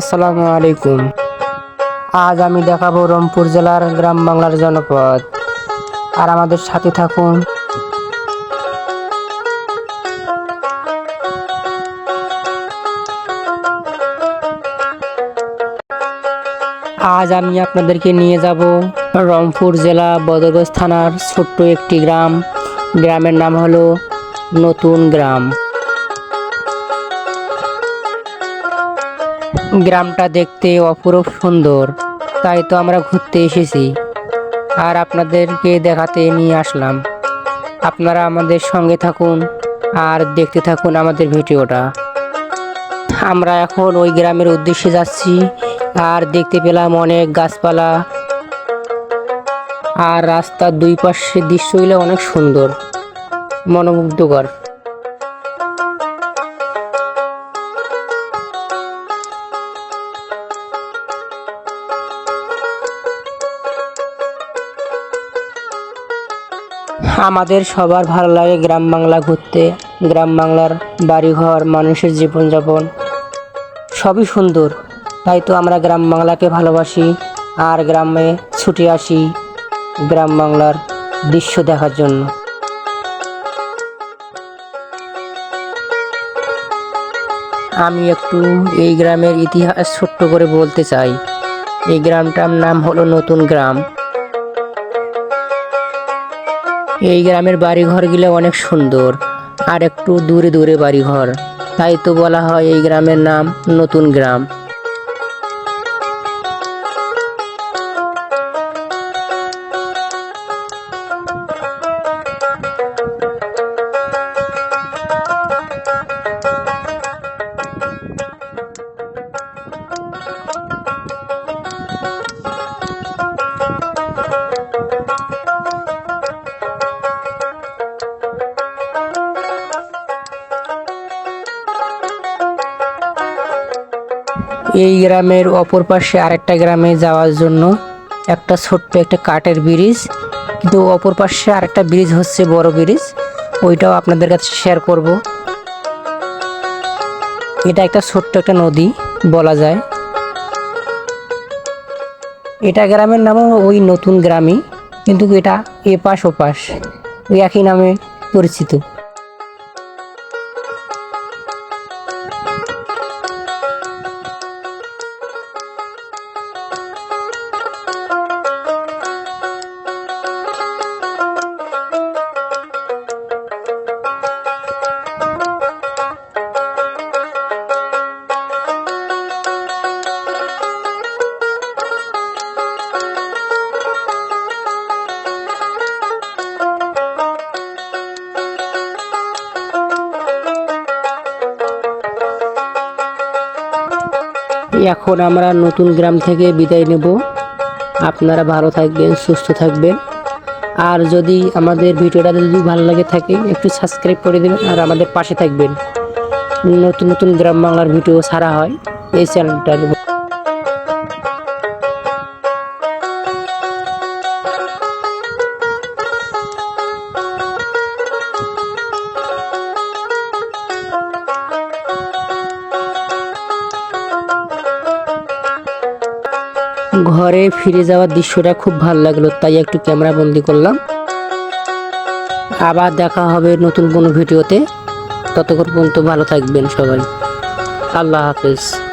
আসসালামু আলাইকুম। আজ আমি দেখাবো রংপুর জেলার গ্রাম বাংলার জনপদ। আর আমাদের সাথে থাকুন। আজ আমি আপনাদেরকে নিয়ে যাব রংপুর জেলা বদরগঞ্জ থানার ছোট্ট একটি গ্রাম। গ্রামের নাম হলো নতুন গ্রাম। গ্রামটা দেখতে অপরূপ সুন্দর, তাই তো আমরা ঘুরতে এসেছি। আর আপনাদেরকে দেখাতে নিয়ে আসলাম। আপনারা আমাদের সঙ্গে থাকুন আর দেখতে থাকুন আমাদের ভিডিওটা। আমরা এখন ওই গ্রামের উদ্দেশ্যে যাচ্ছি আর দেখতে পেলাম অনেক গাছপালা। আর রাস্তার দুই পাশে দৃশ্যগুলো অনেক সুন্দর, মনোমুগ্ধকর। আমাদের সবার ভালো লাগে গ্রাম বাংলা ঘুরতে, গ্রাম বাংলার বাড়িঘর, মানুষের জীবনযাপন। সবই সুন্দর, তাই তো আমরা গ্রাম বাংলাকে ভালোবাসি আর গ্রামে ছুটে আসি গ্রাম বাংলার দৃশ্য দেখার জন্য। আমি একটু এই গ্রামের ইতিহাস ছোট্ট করে বলতে চাই। এই গ্রামটার নাম হলো নতুন গ্রাম। এই গ্রামের বাড়িঘরগুলো অনেক সুন্দর, আর একটু দূরে দূরে বাড়িঘর। তাই তো বলা হয় এই গ্রামের নাম নতুন গ্রাম। এই গ্রামের অপর পাশে আরেকটা গ্রামে যাওয়ার জন্য একটা ছোট্ট একটা কাঠের ব্রিজ, কিন্তু অপর পাশে আরেকটা ব্রিজ হচ্ছে বড় ব্রিজ, ওইটাও আপনাদের কাছে শেয়ার করব। এটা একটা ছোট্ট একটা নদী বলা যায়। এটা গ্রামের নামও ওই নতুন গ্রামই, কিন্তু এটা এপাশ ওপাশ, ওই একই নামে পরিচিত। এখন আমরা নতুন গ্রাম থেকে বিদায় নেব। আপনারা ভালো থাকবেন, সুস্থ থাকবেন। আর যদি আমাদের ভিডিওটা যদি ভালো লাগে থাকে, একটু সাবস্ক্রাইব করে দেবেন আর আমাদের পাশে থাকবেন। নতুন নতুন গ্রাম বাংলার ভিডিও ছাড়া হয়, এই চ্যানেলটার ঘরে ফিরে যাওয়ার দৃশ্যটা খুব ভালো লাগল, তাই একটু ক্যামেরা বন্দি করলাম। আবার দেখা হবে নতুন কোনো ভিডিওতে। ততক্ষণ পর্যন্ত ভালো থাকবেন সবাই। আল্লাহ হাফেজ।